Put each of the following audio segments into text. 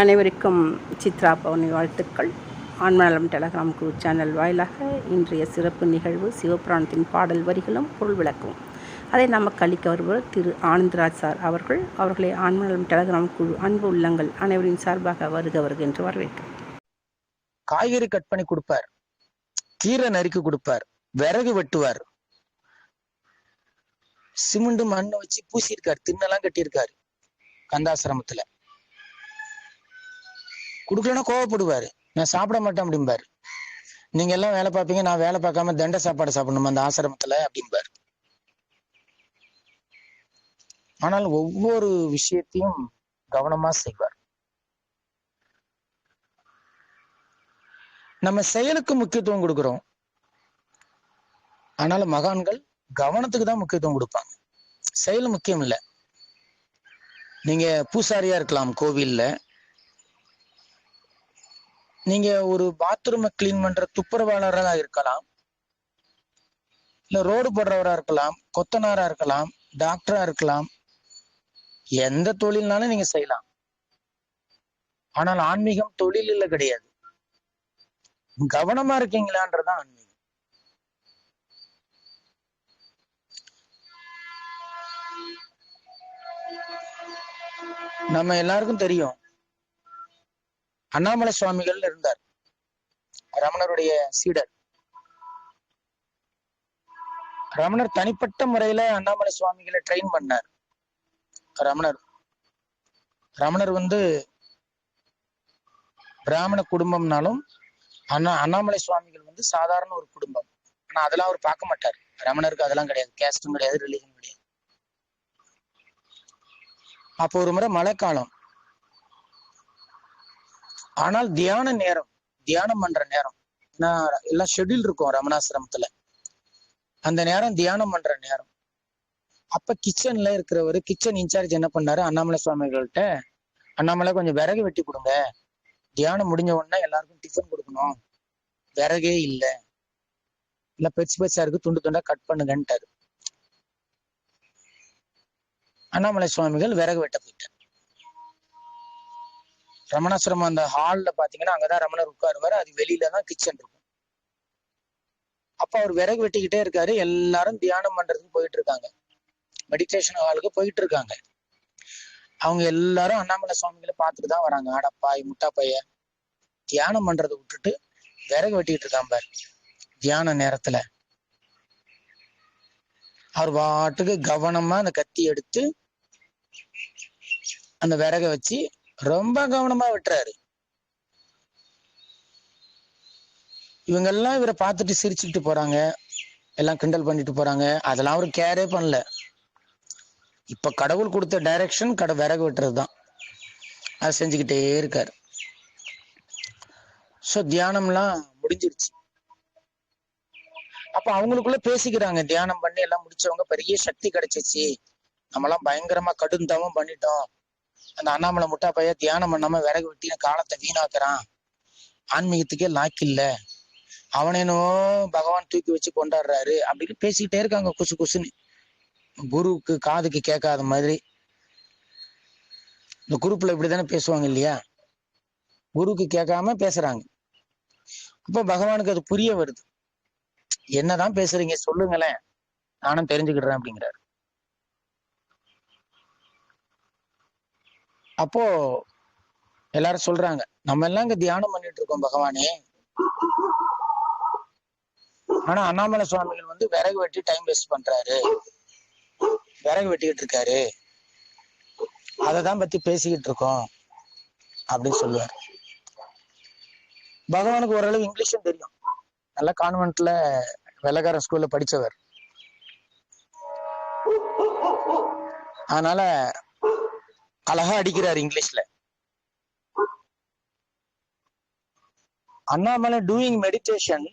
அனைவருக்கும் சித்ரா பவுனி வாழ்த்துக்கள். ஆன்மநலம் Telegram group channel வாயிலாக இன்றைய சிறப்பு நிகழ்வு சிவபுராணத்தின் பாடல் வரிகளும் பொருள் விளக்கும். அதை நமக்கு அளிக்க வருவர் திரு ஆனந்தராஜ் சார் அவர்கள். அவர்களை ஆன்மநலம் டெலகிராம் குழு அன்பு உள்ளங்கள் அனைவரின் சார்பாக வருக வருக என்று வரவேற்கிறோம். காய்கறி கட் பண்ணி கொடுப்பார். கீரை நறுக்கி கொடுப்பார். விறகு வெட்டுவார். சிமெண்ட் மண்ணை வச்சு பூசியிருக்காரு. திண்ணெல்லாம் கட்டியிருக்காரு. கந்தாசிரமத்துல. கொடுக்கலன்னா கோவப்படுவாரு. நான் சாப்பிட மாட்டேன் அப்படிம்பாரு. நீங்க எல்லாம் வேலை பார்ப்பீங்க நான் வேலை பார்க்காம தண்ட சாப்பாடு சாப்பிடணும் அந்த ஆசிரமத்துல அப்படிம்பாரு. ஆனால் ஒவ்வொரு விஷயத்தையும் கவனமா செய்வார். நம்ம செயலுக்கு முக்கியத்துவம் கொடுக்கிறோம். ஆனாலும் மகான்கள் கவனத்துக்கு தான் முக்கியத்துவம் கொடுப்பாங்க. செயல் முக்கியம் இல்லை. நீங்க பூசாரியா இருக்கலாம் கோவில்ல நீங்க ஒரு பாத்ரூமை கிளீன் பண்ற துப்புரவாளராக இருக்கலாம். இல்ல ரோடு போடுறவரா இருக்கலாம் கொத்தனாரா இருக்கலாம் டாக்டரா இருக்கலாம். எந்த தொழில்னாலும் நீங்க செய்யலாம். ஆனால் ஆன்மீகம் தொழில் இல்லை கிடையாது. கவனமா இருக்கீங்களான்றதான் ஆன்மீகம். நம்ம எல்லாருக்கும் தெரியும். அண்ணாமலை சுவாமிகள் இருந்தார். ரமணருடைய சீடர். ரமணர் தனிப்பட்ட முறையில அண்ணாமலை சுவாமிகளை ட்ரெயின் பண்ணார். ரமணர். ரமணர் வந்து பிராமண குடும்பம்னாலும் அண்ணா அண்ணாமலை சுவாமிகள் வந்து சாதாரண ஒரு குடும்பம். ஆனா அதெல்லாம் அவர் பார்க்க மாட்டார். ரமணருக்கு அதெல்லாம் கிடையாது. கேஸ்டும் கிடையாது ரிலீஜன் கிடையாது. அப்போ ஒரு முறை மழைக்காலம். ஆனால் தியான நேரம் தியானம் பண்ற நேரம். நான் எல்லாம் ஷெட்யூல் இருக்கும் ரமணாசிரமத்துல. அந்த நேரம் தியானம் பண்ற நேரம். அப்ப கிச்சன்ல இருக்கிறவர் கிச்சன் இன்சார்ஜ் என்ன பண்ணாரு? அண்ணாமலை சுவாமிகள்கிட்ட அண்ணாமலை கொஞ்சம் விறகு வெட்டி கொடுங்க. தியானம் முடிஞ்ச உடனே எல்லாருக்கும் டிஃபன் கொடுக்கணும். விறகே இல்லை. இல்ல பெருசு பெருசா இருக்கு. துண்டு துண்டா கட் பண்ணுங்கன்ட்டாரு. அண்ணாமலை சுவாமிகள் விறகு வெட்ட போயிட்டார். ரமணாசிரமம் அந்த ஹால்ல பாத்தீங்கன்னா அங்கதான் ரமணர் உட்காருவாரு. அது வெளியில தான் கிச்சன் இருக்கும். அப்ப அவர் விறகு வெட்டிக்கிட்டே இருக்காரு. எல்லாரும் தியானம் பண்றதுக்கு போயிட்டு இருக்காங்க மெடிடேஷன் ஹாலுக்கு போயிட்டு இருக்காங்க அவங்க எல்லாரும் அண்ணாமலை சுவாமிகளை பார்த்துட்டு தான் வராங்க. ஆடப்பாய் முட்டாப்பைய. தியானம் பண்றதை விட்டுட்டு விறகு வெட்டிட்டு இருக்கான் பாரு. தியான நேரத்துல. அவர் பாட்டுக்கு கவனமா அந்த கத்தி எடுத்து அந்த விறகை வச்சு ரொம்ப கவனமா வெட்டுறாரு. இவங்க எல்லாம் இவரை பார்த்துட்டு சிரிச்சுக்கிட்டு போறாங்க. எல்லாம் கிண்டல் பண்ணிட்டு போறாங்க. அதெல்லாம் அவர் கேரே பண்ணல. இப்ப கடவுள் கொடுத்த டைரக்ஷன் கடை விறகு வெட்டுறது தான் அது செஞ்சுக்கிட்டே இருக்காரு. ஸோ தியானம்லாம் முடிஞ்சிருச்சு. அப்ப அவங்களுக்குள்ள பேசிக்கிறாங்க. தியானம் பண்ணி எல்லாம் முடிச்சவங்க பெரிய சக்தி கிடைச்சிச்சு. நம்மலாம் பயங்கரமா கடும் தவம் பண்ணிட்டோம். அந்த அண்ணாமலை முட்டா பைய தியானம் பண்ணாம விறகு வெட்டின காலத்தை வீணாக்குறான். ஆன்மீகத்துக்கே லாக்கில்ல அவனேனோ பகவான் தூக்கி வச்சு கொண்டாடுறாரு. அப்படின்னு பேசிக்கிட்டே இருக்காங்க குசு குசுன்னு. குருவுக்கு காதுக்கு கேட்காத மாதிரி. இந்த குரூப்ல இப்படிதானே பேசுவாங்க இல்லையா? குருவுக்கு கேட்காம பேசுறாங்க. அப்போ பகவானுக்கு அது புரிய வருது. என்னதான் பேசுறீங்க சொல்லுங்களேன். நானும் தெரிஞ்சுக்கிடுறேன் அப்படிங்கிறாரு. அப்போ எல்லாரும் சொல்றாங்க நம்ம எல்லாம் இங்க தியானம் பண்ணிட்டு இருக்கோம் பகவானே. ஆனா அண்ணாமலை சுவாமிகள் வந்து விறகு வெட்டி டைம் வேஸ்ட் பண்றாரு. விறகு வெட்டிக்கிட்டு இருக்காரு. அததான் பத்தி பேசிக்கிட்டு இருக்கோம் அப்படின்னு சொல்லுவார். பகவானுக்கு ஓரளவு இங்கிலீஷும் தெரியும். நல்ல கான்வென்ட்ல வெள்ளக்காரன் ஸ்கூல்ல படிச்சவர். அதனால அழகா அடிக்கிறார் இங்கிலீஷ்ல. Annamalai doing meditation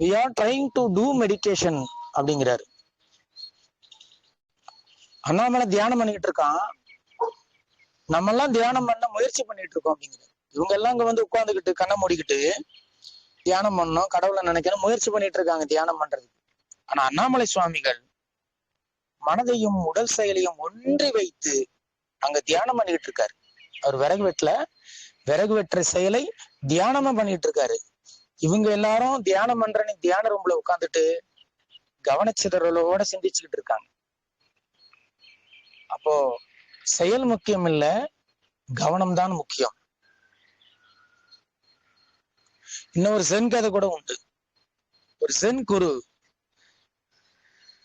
we are trying to do meditation அப்படிங்கிறாரு. அண்ணாமலை தியானம் பண்ணிட்டு இருக்கான். நம்ம எல்லாம் தியானம் பண்ண முயற்சி பண்ணிட்டு இருக்கோம் அப்படிங்கிறாரு. இவங்க எல்லாம் இங்க வந்து உட்காந்துக்கிட்டு கண்ணை மூடிக்கிட்டு தியானம் பண்ணோம் கடவுளை நினைக்கணும் முயற்சி பண்ணிட்டு இருக்காங்க தியானம் பண்றதுக்கு. ஆனா அண்ணாமலை சுவாமிகள் மனதையும் உடல் செயலையும் ஒன்றி வைத்து அங்க தியானம் பண்ணிக்கிட்டு இருக்காரு. அவர் விறகு வெட்டல. விறகு வெட்டுற செயலை தியானமா பண்ணிட்டு இருக்காரு. இவங்க எல்லாரும் தியானம் பண்றேன்னு தியான ரூம்ல உட்காந்துட்டு கவனச்சிதறலோட சிந்திச்சுக்கிட்டு இருக்காங்க. அப்போ செயல் முக்கியம் இல்ல கவனம் தான் முக்கியம். இன்னொரு சென் கதை கூட உண்டு. ஒரு சென் குரு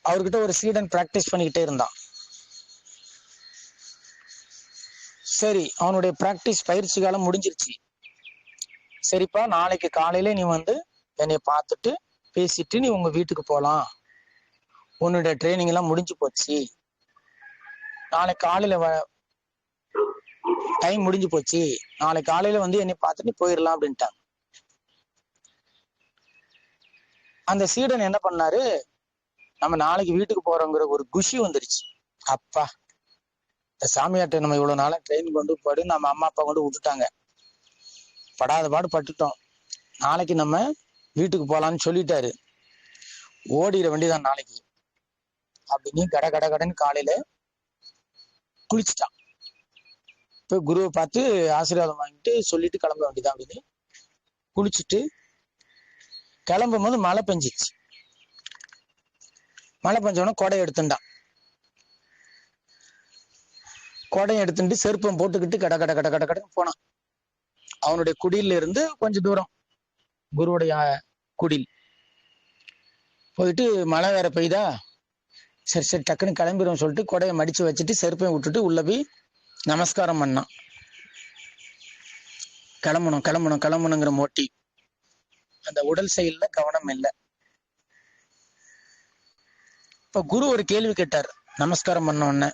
அவர்கிட்ட ஒரு சீடன் பிராக்டிஸ் பண்ணிக்கிட்டே இருந்தான். சரி அவனுடைய பிராக்டிஸ் பயிற்சி காலம் முடிஞ்சிருச்சு. சரிப்பா நாளைக்கு காலையில நீ வந்து என்னை பார்த்துட்டு பேசிட்டு நீ உங்க வீட்டுக்கு போகலாம் உன்னுடைய ட்ரைனிங் எல்லாம் முடிஞ்சு போச்சு. நாளை காலையில டைம் முடிஞ்சு போச்சு. நாளை காலையில வந்து என்னை பார்த்துட்டு போயிடலாம் அப்படின்ட்டாங்க. அந்த சீடன் என்ன பண்ணாரு? நம்ம நாளைக்கு வீட்டுக்கு போறோங்கிற ஒரு குஷி வந்துருச்சு. அப்பா. சாமியார்ட்ட நம்ம இவ்வளவு நாளா ட்ரெயின் கொண்டு போடு நம்ம அம்மா அப்பா கொண்டு விட்டுட்டாங்க. படாத பாடு பட்டுட்டோம். நாளைக்கு நம்ம வீட்டுக்கு போகலான்னு சொல்லிட்டாரு. ஓடிட வேண்டியதான் நாளைக்கு. அப்படின்னு கட கட கடன்னு காலையில குளிச்சுட்டான். போய் குருவை பார்த்து ஆசீர்வாதம் வாங்கிட்டு சொல்லிட்டு கிளம்ப வேண்டியதான் அப்படின்னு குளிச்சுட்டு கிளம்பும் போது மழை பெஞ்சிச்சு. மழை பெஞ்சவொடனே கொடை எடுத்துட்டான். கொடையை எடுத்துட்டு செருப்பம் போட்டுக்கிட்டு கட கட கட கட கடன்னு போனான். அவனுடைய குடியில இருந்து கொஞ்சம் தூரம் குருவுடைய குடில் போயிட்டு மழை வேற பெய்தா சரி சரி டக்குன்னு கிளம்பிடும் சொல்லிட்டு கொடையை மடிச்சு வச்சுட்டு செருப்பையும் விட்டுட்டு உள்ள போய் நமஸ்காரம் பண்ணான். கிளம்பணும் கிளம்பணும் கிளம்பணுங்கிற மோட்டி. அந்த உடல் செயல்ல கவனம் இல்லை. இப்ப குரு ஒரு கேள்வி கேட்டார் நமஸ்காரம் பண்ண உடனே.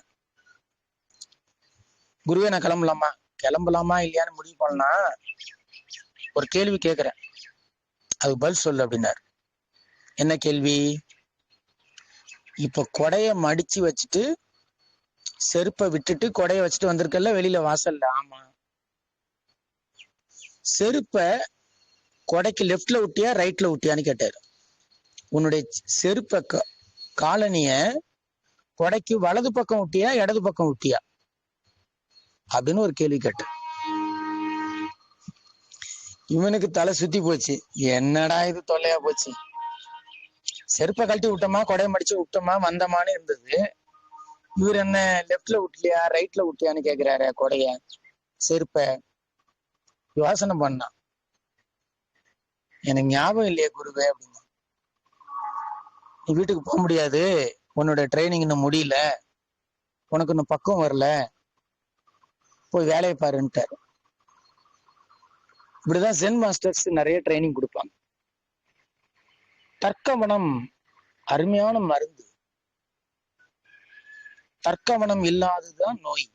குருவே நான் கிளம்பலாமா? கிளம்பலாமா இல்லையான்னு முடிவு பண்ணா ஒரு கேள்வி கேட்கிறேன் அது பதில் சொல்லு அப்படின்னாரு. என்ன கேள்வி? இப்ப கொடைய மடிச்சு வச்சுட்டு செருப்பை விட்டுட்டு கொடைய வச்சுட்டு வந்திருக்கல வெளியில வாசல்ல. ஆமா. செருப்ப கொடைக்கு லெஃப்ட்ல விட்டியா ரைட்ல விட்டியான்னு கேட்டாரு. உன்னுடைய செருப்ப க- காலனிய கொடைக்கு வலது பக்கம் விட்டியா இடது பக்கம் விட்டியா அப்படின்னு ஒரு கேள்வி கேட்டேன். இவனுக்கு தலை சுத்தி போச்சு. என்னடா இது தொல்லையா போச்சு? செருப்பை கழட்டி விட்டோமா? கொடைய மடிச்சு விட்டோமா? வந்தமான்னு இருந்தது. இவர் என்ன லெஃப்ட்ல விட்டலையா? ரைட்ல விட்டியான்னு கேக்குறாரு கொடைய. செருப்ப. யோசனை பண்ணான். எனக்கு ஞாபகம் இல்லையே குருவே அப்படின்னு. நீ வீட்டுக்கு போக முடியாது. உன்னோட ட்ரைனிங் இன்னும் முடியல. உனக்கு இன்னும் பக்கம் வரல. போய் வேலையை பாருன்ட்டாரு இப்படிதான் ஜென் மாஸ்டர்ஸ் நிறைய ட்ரைனிங் கொடுப்பாங்க. தர்க்கமனம் அருமையான மருந்து. தர்க்கமனம் இல்லாததுதான் நோய்.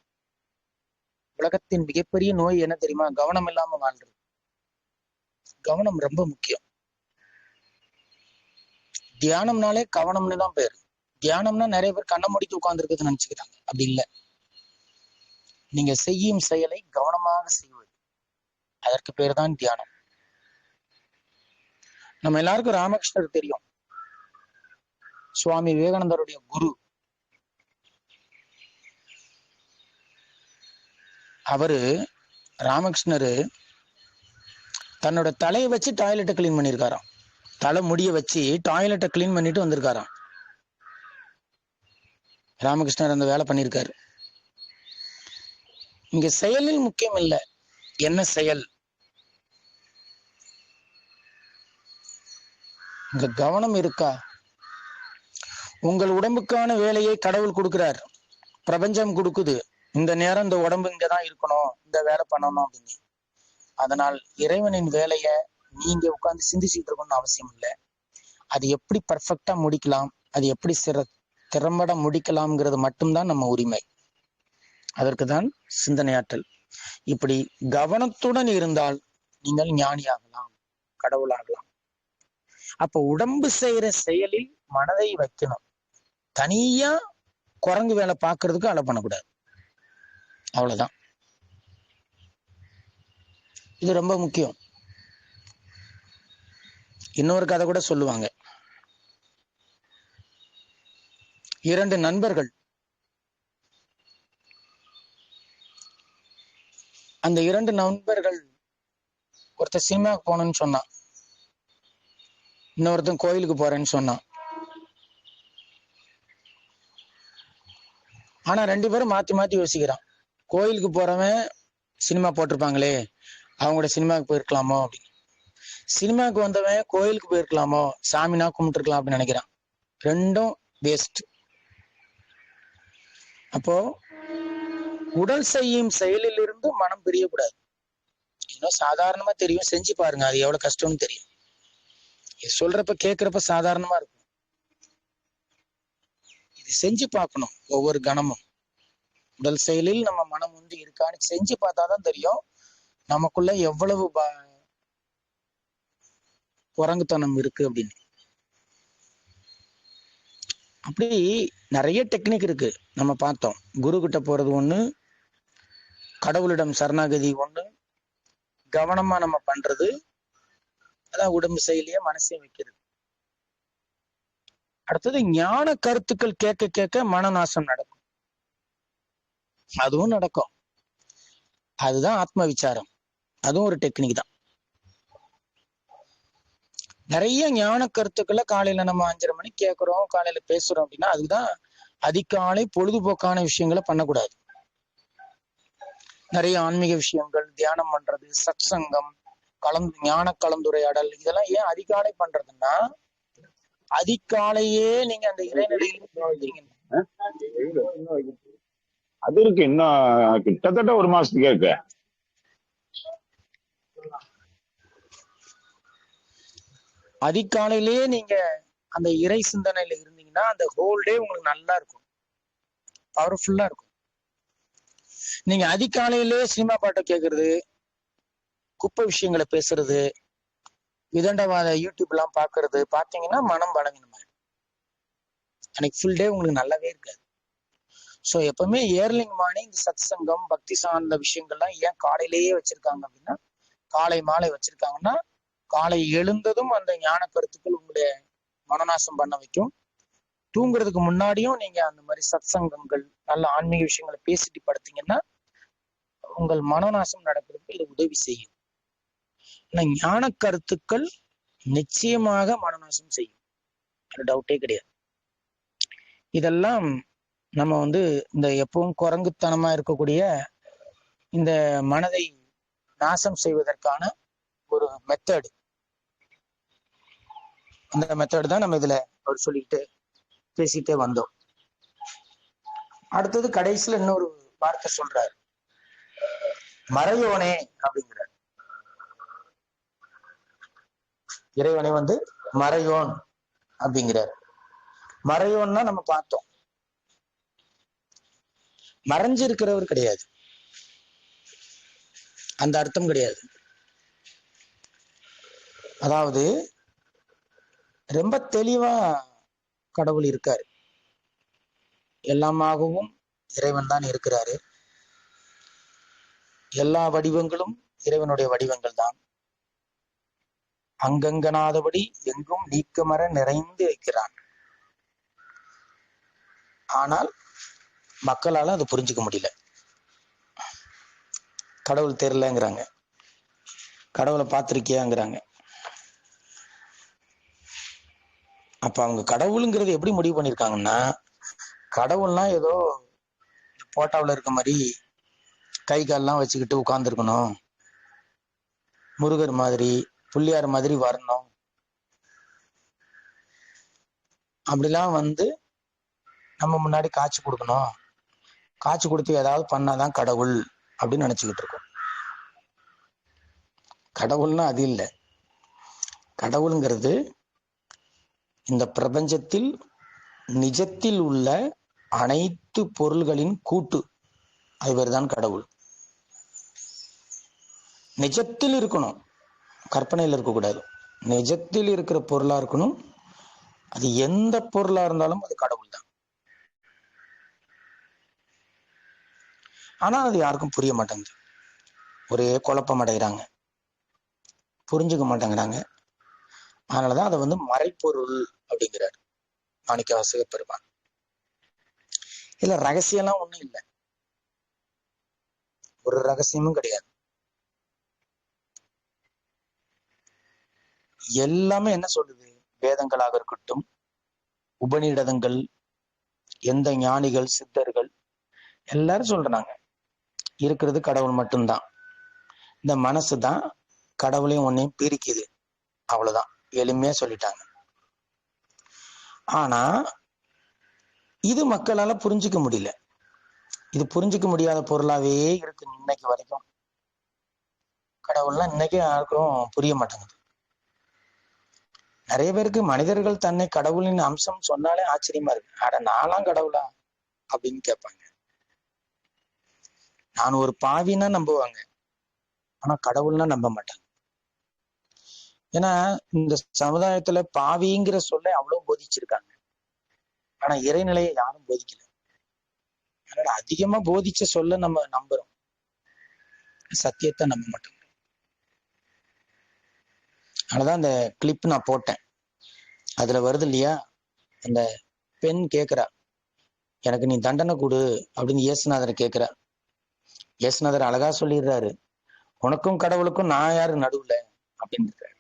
உலகத்தின் மிகப்பெரிய நோய் என்ன தெரியுமா? கவனம் இல்லாம வாழ்றது. கவனம் ரொம்ப முக்கியம். தியானம்னாலே கவனம்னு தான் பேரு. தியானம்னா நிறைய பேர் கண்ணை மூடிட்டு உட்கார்ந்து நினைச்சுக்கிட்டாங்க அப்படி இல்லை. நீங்க செய்யும் செயலை கவனமாக செய்வது. அதற்கு பேர் தான் தியானம். நம்ம எல்லாருக்கும் ராமகிருஷ்ணர் தெரியும். சுவாமி விவேகானந்தருடைய குரு. அவரு ராமகிருஷ்ணரு தன்னோட தலையை வச்சு டாய்லெட்டை கிளீன் பண்ணியிருக்காராம் தலை முடிய வச்சு டாய்லெட்டை கிளீன் பண்ணிட்டு வந்திருக்காராம். ராமகிருஷ்ணர் அந்த வேலை பண்ணியிருக்காரு இங்க செயலில் முக்கியம் இல்லை என்ன செயல்? இங்க கவனம் இருக்கா? உங்கள் உடம்புக்கான வேலையை கடவுள் கொடுக்கிறார். பிரபஞ்சம் கொடுக்குது. இந்த நேரம் இந்த உடம்பு இங்கதான் இருக்கணும். இந்த வேலை பண்ணணும் அப்படின்னு. அதனால் இறைவனின் வேலைய நீங்க உட்கார்ந்து சிந்திச்சுட்டு இருக்கணும்னு அவசியம் இல்லை. அது எப்படி பர்ஃபெக்டா முடிக்கலாம்? அது எப்படி சிற திறம்பட முடிக்கலாம்ங்கிறது மட்டும்தான் நம்ம உரிமை. அதற்கு தான் சிந்தனையாற்றல். இப்படி கவனத்துடன் இருந்தால் நீங்கள் ஞானியாகலாம் கடவுளாகலாம். அப்ப உடம்பு செய்யற செயலில் மனதை வைக்கணும். தனியா குரங்கு வேலை பார்க்கறதுக்கு அலை பண்ணக்கூடாது. அவ்வளவுதான். இது ரொம்ப முக்கியம். இன்னொரு கதை கூட சொல்லுவாங்க. இரண்டு நண்பர்கள் அந்த இரண்டு நண்பர்கள் ஒருத்தர் சினிமாவுக்கு போகணும்னு சொன்னான். இன்னொருத்தன் கோயிலுக்கு போறேன்னு சொன்னான். ஆனா ரெண்டு பேரும் மாத்தி மாத்தி யோசிக்கிறான். கோயிலுக்கு போறவன் சினிமா போட்டிருப்பாங்களே அவங்களோட சினிமாவுக்கு போயிருக்கலாமோ அப்படின்னு. சினிமாவுக்கு வந்தவன் கோயிலுக்கு போயிருக்கலாமோ சாமினா கும்பிட்டுருக்கலாம் அப்படின்னு நினைக்கிறான். ரெண்டும் வேஸ்ட் அப்போ உடல் செய்யும் செயலிலிருந்து மனம் பிரியக்கூடாது. இன்னும் சாதாரணமா தெரியும். செஞ்சு பாருங்க. அது எவ்வளவு கஷ்டம்னு தெரியும். சொல்றப்ப கேக்குறப்ப சாதாரணமா இருக்கும். இது செஞ்சு பார்க்கணும் ஒவ்வொரு கணமும். உடல் செயலில் நம்ம மனம் வந்து இருக்கான்னு செஞ்சு பார்த்தாதான் தெரியும். நமக்குள்ள எவ்வளவு குரங்குத்தனம் இருக்கு அப்படின்னு. அப்படி நிறைய டெக்னிக் இருக்கு. நம்ம பார்த்தோம். குரு கிட்ட போறது ஒண்ணு கடவுளிடம் சரணாகதி ஒண்ணு கவனமா நம்ம பண்றது அதான் உடம்பு செயலிய மனசையும் வைக்கிறது. அடுத்தது ஞான கருத்துக்கள் கேட்க கேட்க மனநாசம் நடக்கும். அதுவும் நடக்கும். அதுதான் ஆத்ம விசாரம். அதுவும் ஒரு டெக்னிக் தான். நிறைய ஞான கருத்துக்களை காலையில நம்ம அஞ்சரை மணிக்கு கேட்கிறோம் காலையில பேசுறோம் அப்படின்னா அதுதான் அதிகாலை பொழுதுபோக்கான விஷயங்களை பண்ணக்கூடாது. நிறைய ஆன்மீக விஷயங்கள் தியானம் பண்றது சத்சங்கம் கலந்து ஞான கலந்துரையாடல் இதெல்லாம் ஏன் அதிகாலை பண்றதுன்னா அதிகாலையே நீங்க அந்த இறைநிலையில் அது இருக்கு. இன்னும் கிட்டத்தட்ட ஒரு மாசத்துக்கு இருக்கு. அதிகாலையிலேயே நீங்க அந்த இறை சிந்தனையில இருந்தீங்கன்னா அந்த ஹோல் டே உங்களுக்கு நல்லா இருக்கும். பவர்ஃபுல்லா இருக்கும். நீங்க அதிகாலையிலே சினிமா பாட்டை கேட்கறது குப்பை விஷயங்களை பேசுறது விதண்டவாத யூடியூப் எல்லாம் பாக்குறது பாத்தீங்கன்னா மனம் பலவீனமாயிடும் அன்னைக்கு ஃபுல் டே உங்களுக்கு நல்லாவே இருக்காது. ஸோ எப்பவுமே ஏர்லிங் மார்னிங் சத் சங்கம் பக்தி சார்ந்த விஷயங்கள்லாம் ஏன் காலையிலேயே வச்சிருக்காங்க அப்படின்னா காலை மாலை வச்சிருக்காங்கன்னா காலை எழுந்ததும் அந்த ஞான கருத்துக்கள் உங்களுடைய மனநாசம் பண்ண வைக்கும். தூங்குறதுக்கு முன்னாடியும் நீங்க அந்த மாதிரி சத் சங்கங்கள் நல்ல ஆன்மீக விஷயங்களை பேசிட்டு படுத்தீங்கன்னா உங்கள் மனநாசம் நடக்கிறதுக்கு இது உதவி செய்யும். ஆனா ஞான கருத்துக்கள் நிச்சயமாக மனநாசம் செய்யும். டவுட்டே கிடையாது. இதெல்லாம் நம்ம வந்து இந்த எப்பவும் குரங்குத்தனமா இருக்கக்கூடிய இந்த மனதை நாசம் செய்வதற்கான ஒரு மெத்தடு அந்த மெத்தடு தான் நம்ம இதுல அவர் சொல்லிட்டு பேசிட்டே வந்தோம். அடுத்தது கடைசியில இன்னொரு வார்த்தை சொல்றாரு. மறையோனே அப்படிங்கிறார். இறைவனை வந்து மறையோன் அப்படிங்கிறார். மறையோன்னா நம்ம பார்த்தோம். மறைஞ்சிருக்கிறவர் கிடையாது. அந்த அர்த்தம் கிடையாது. அதாவது ரொம்ப தெளிவா கடவுள் இருக்காரு. எல்லாமாகவும் இறைவன் தான் இருக்கிறாரு. எல்லா வடிவங்களும் இறைவனுடைய வடிவங்கள் தான். அங்கங்கனாதபடி எங்கும் நீக்கமர நிறைந்து இருக்கிறான். ஆனால் மக்களால அது புரிஞ்சுக்க முடியல. கடவுள் தெரியலங்கிறாங்க. கடவுளை பார்த்திருக்கியாங்கிறாங்க. அப்ப அவங்க கடவுளுங்கிறது எப்படி முடிவு பண்ணிருக்காங்கன்னா கடவுள்னா ஏதோ போட்டாவில் இருக்க மாதிரி கை கால்லாம் வச்சுக்கிட்டு உட்காந்துருக்கணும் முருகர் மாதிரி புள்ளியார் மாதிரி வரணும். அப்படிலாம் வந்து நம்ம முன்னாடி காய்ச்சி கொடுக்கணும். காய்ச்சி கொடுத்து ஏதாவது பண்ணாதான் கடவுள் அப்படின்னு நினைச்சுக்கிட்டு இருக்கோம். கடவுள்னா அது இல்லை. கடவுளுங்கிறது இந்த பிரபஞ்சத்தில் நிஜத்தில் உள்ள அனைத்து பொருள்களின் கூட்டு அது பேர் தான் கடவுள். நிஜத்தில் இருக்கணும். கற்பனையில் இருக்கக்கூடாது. நிஜத்தில் இருக்கிற பொருளா இருக்கணும். அது எந்த பொருளா இருந்தாலும் அது கடவுள் தான் ஆனா அது யாருக்கும் புரிய மாட்டேங்குது. ஒரே குழப்பம் அடைகிறாங்க. புரிஞ்சுக்க மாட்டேங்கிறாங்க. அதனாலதான் அதை வந்து மறைப்பொருள் அப்படிங்கிறார் மாணிக்க வாசக பெருமான். இதுல ரகசியம்லாம் ஒண்ணும் இல்லை. ஒரு ரகசியமும் கிடையாது. எல்லாமே என்ன சொல்லுது? வேதங்களாக இருக்கட்டும் உபநிடதங்கள் எந்த ஞானிகள் சித்தர்கள் எல்லாரும் சொல்றாங்க. இருக்கிறது கடவுள் மட்டும்தான். இந்த மனசு தான் கடவுளையும் ஒன்னையும் பிரிக்குது. அவ்வளவுதான். எளிமையா சொல்லிட்டாங்க. ஆனா இது மக்களால புரிஞ்சுக்க முடியல. இது புரிஞ்சுக்க முடியாத பொருளாவே இருக்கு இன்னைக்கு வரைக்கும். கடவுள்லாம் இன்னைக்கு யாருக்கும் புரிய மாட்டேங்குது. நிறைய பேருக்கு மனிதர்கள் தன்னை கடவுளின் அம்சம் சொன்னாலே ஆச்சரியமா இருக்கு. ஆட நான்லாம் கடவுளா? அப்படின்னு கேட்பாங்க. நான் ஒரு பாவின்னா நம்புவாங்க. ஆனா கடவுள்னா நம்ப மாட்டாங்க. ஏன்னா இந்த சமுதாயத்துல பாவிங்கிற சொல்ல அவ்வளவு போதிச்சிருக்காங்க. ஆனா இறைநிலையை யாரும் போதிக்கல. அதனால அதிகமா போதிச்ச சொல்ல நம்ம நம்புறோம். சத்தியத்தை நம்ப மாட்டோம். அதனாலதான் அந்த கிளிப் நான் போட்டேன். அதுல வருது இல்லையா? அந்த பெண் கேக்குறா. எனக்கு நீ தண்டனை கொடு அப்படின்னு இயேசுநாதர் கேக்குறா. இயேசுநாதர் அழகா சொல்லிடுறாரு. உனக்கும் கடவுளுக்கும் நான் யாரு நடுவுல? அப்படின்னு இருக்காரு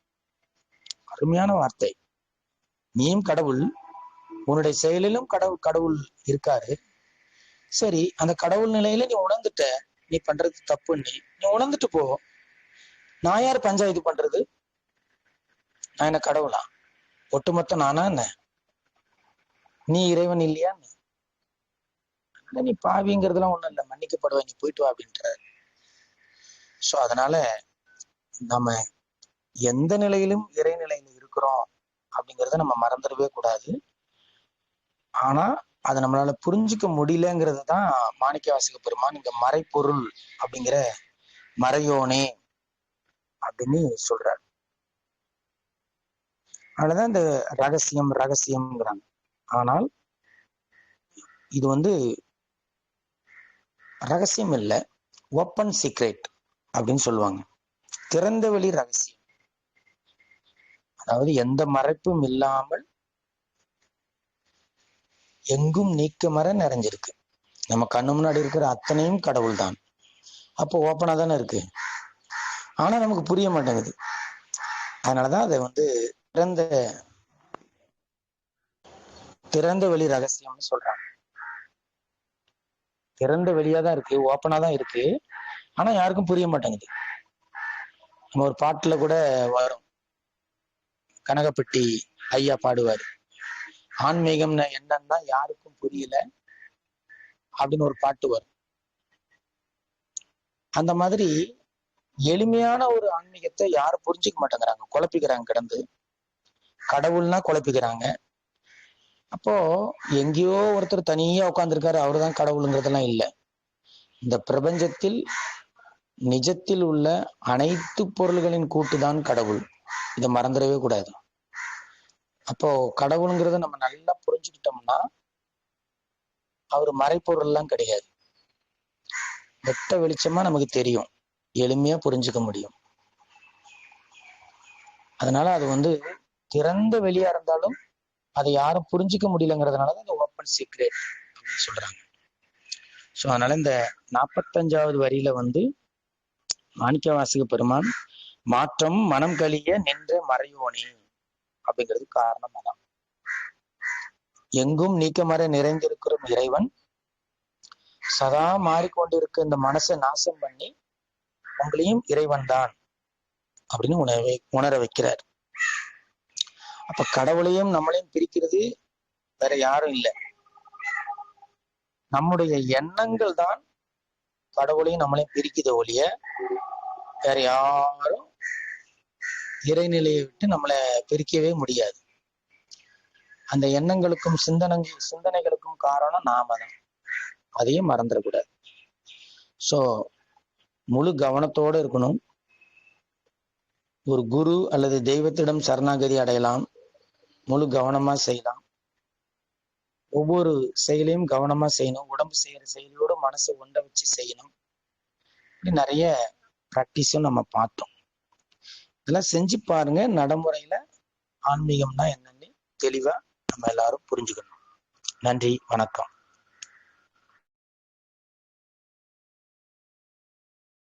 அருமையான வார்த்தை. நீயும் கடவுள் உன்னுடைய செயலிலும் கடவுள் கடவுள் இருக்காரு. சரி அந்த கடவுள் நிலையில நீ உணர்ந்துட்ட நீ பண்றது தப்பு நீ நீ உணர்ந்துட்டு போ. நான் யார் பஞ்சாயத்து பண்றது? நான் என்ன கடவுளா? ஒட்டுமொத்த நானா என்ன? நீ இறைவன் இல்லையா நீ பாவிங்கிறதுலாம் ஒண்ணும் இல்லை மன்னிக்கப்படுவ நீ போயிட்டு வா அப்படின்றாரு. சோ அதனால நம்ம எந்த நிலையிலும் இறைநிலையில இருக்கிறோம் அப்படிங்கறத நம்ம மறந்துடவே கூடாது. ஆனா அதை நம்மளால புரிஞ்சுக்க முடியலங்கிறது தான் மாணிக்க வாசக பெருமான் இங்க மறைப்பொருள் அப்படிங்கிற மறையோனே அப்படின்னு சொல்றாரு. அதனாலதான் இந்த ரகசியம் ரகசியம்ங்கிறாங்க. ஆனால் இது வந்து ரகசியம் இல்ல ஓப்பன் சீக்ரெட் அப்படின்னு சொல்லுவாங்க. திறந்த வெளி ரகசியம். அதாவது எந்த மறைப்பும் இல்லாமல் எங்கும் நீக்கமர நிறைஞ்சிருக்கு. நம்ம கண்ணு முன்னாடி இருக்கிற அத்தனையும் கடவுள் தான் அப்போ ஓப்பனா தானே இருக்கு. ஆனா நமக்கு புரிய மாட்டேங்குது. அதனாலதான் அதை வந்து திறந்த திறந்த வெளி ரகசியம்னு சொல்றாங்க. திறந்த வெளியா தான் இருக்கு ஓப்பனா தான் இருக்கு. ஆனா யாருக்கும் புரிய மாட்டேங்குது. நம்ம ஒரு பாட்டுல கூட வரும். கனகப்பட்டி ஐயா பாடுவார். ஆன்மீகம்னு என்னன்னா யாருக்கும் புரியல. அப்படின்னு ஒரு பாட்டு வரும். அந்த மாதிரி எளிமையான ஒரு ஆன்மீகத்தை யாரும் புரிஞ்சுக்க மாட்டேங்கிறாங்க. குழப்பிக்கிறாங்க கிடந்து. கடவுள்னா குழப்பிக்கிறாங்க. அப்போ எங்கேயோ ஒருத்தர் தனியா உட்காந்துருக்காரு அவர் தான் கடவுளுங்கிறதெல்லாம் இல்லை. இந்த பிரபஞ்சத்தில் நிஜத்தில் உள்ள அனைத்து பொருள்களின் கூட்டுதான் கடவுள். இதை மறந்துடவே கூடாது. அப்போ கடவுளுங்கிறத நம்ம நல்லா புரிஞ்சுக்கிட்டோம்னா அவர் மறைப்பொருள்லாம் கிடையாது. வெட்ட வெளிச்சமா நமக்கு தெரியும். எளிமையா புரிஞ்சுக்க முடியும். அதனால அது வந்து திறந்த வெளியா இருந்தாலும் அதை யாரும் புரிஞ்சுக்க முடியலங்கிறதுனாலதான் இந்த ஓப்பன் சீக்ரெட் அப்படின்னு சொல்றாங்க. ஸோ அதனால இந்த நாற்பத்தஞ்சாவது வரியில வந்து மாணிக்கவாசக பெருமான் மாற்றம் மனம் கழிய நின்ற மறையோனே. அப்படிங்கிறது காரணம் அதான். எங்கும் நீக்கமர நிறைந்திருக்கிற இறைவன். சதா மாறிக்கொண்டிருக்க இந்த மனசை நாசம் பண்ணி உங்களையும் இறைவன் தான் அப்படின்னு உணர உணர வைக்கிறார். அப்ப கடவுளையும் நம்மளையும் பிரிக்கிறது வேற யாரும் இல்லை. நம்முடைய எண்ணங்கள் தான் கடவுளையும் நம்மளையும் பிரிக்குது ஒழிய வேற யாரும் இறைநிலையை விட்டு நம்மளை பிரிக்கவே முடியாது. அந்த எண்ணங்களுக்கும் சிந்தனை சிந்தனைகளுக்கும் காரணம் நாம தான். அதையும் மறந்துடக்கூடாது ஸோ முழு கவனத்தோட இருக்கணும். ஒரு குரு அல்லது தெய்வத்திடம் சரணாகதி அடையலாம். முழு கவனமா செய்யலாம். ஒவ்வொரு செயலையும் கவனமா செய்யணும். உடம்பு செய்யற செயலியோட மனசை ஒண்ட வச்சு செய்யணும். இப்படி நிறைய ப்ராக்டிஸும் நம்ம பார்த்தோம். இதெல்லாம் செஞ்சு பாருங்க. நடைமுறையில ஆன்மீகம்னா என்னன்னு தெளிவா நம்ம எல்லாரும் புரிஞ்சுக்கணும். நன்றி வணக்கம்.